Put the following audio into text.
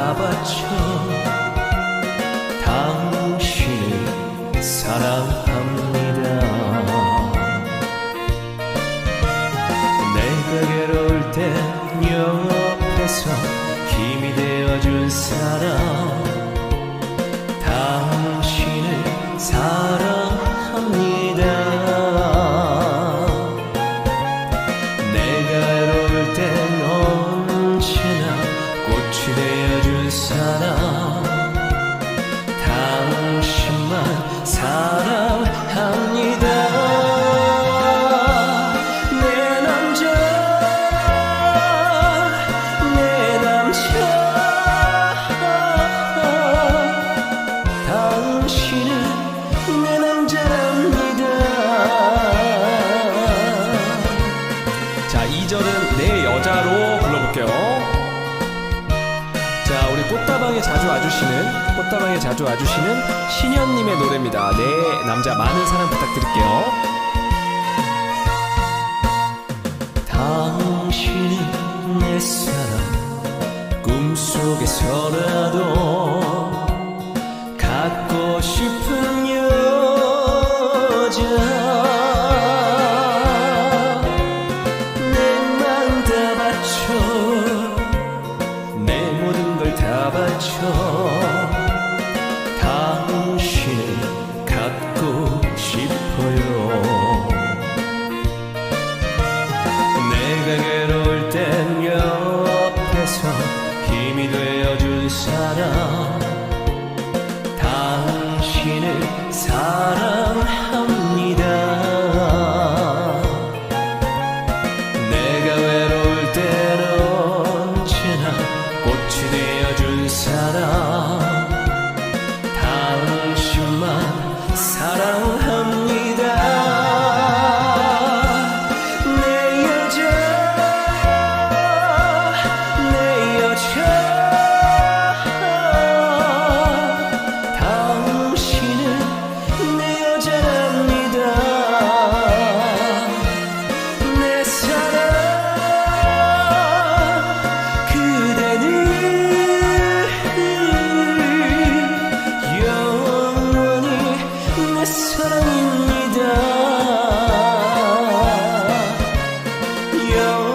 바쳐 당신을 사랑합니다. 내가 괴로울 땐 옆에서 힘이 되어준 사람. 당신을 사랑합니다. 내가 외로울 땐 언제나 꽃이 되어 준 사람 당신만 사랑합니다. 자, 2절은 내 여자로 꽃다방에 자주 와주시는, 꽃다방에 자주 와주시는 신현님의 노래입니다. 내 남자 많은 사랑 부탁드릴게요. 당신은 내 사랑 꿈속에서라도 갖고 싶은 união.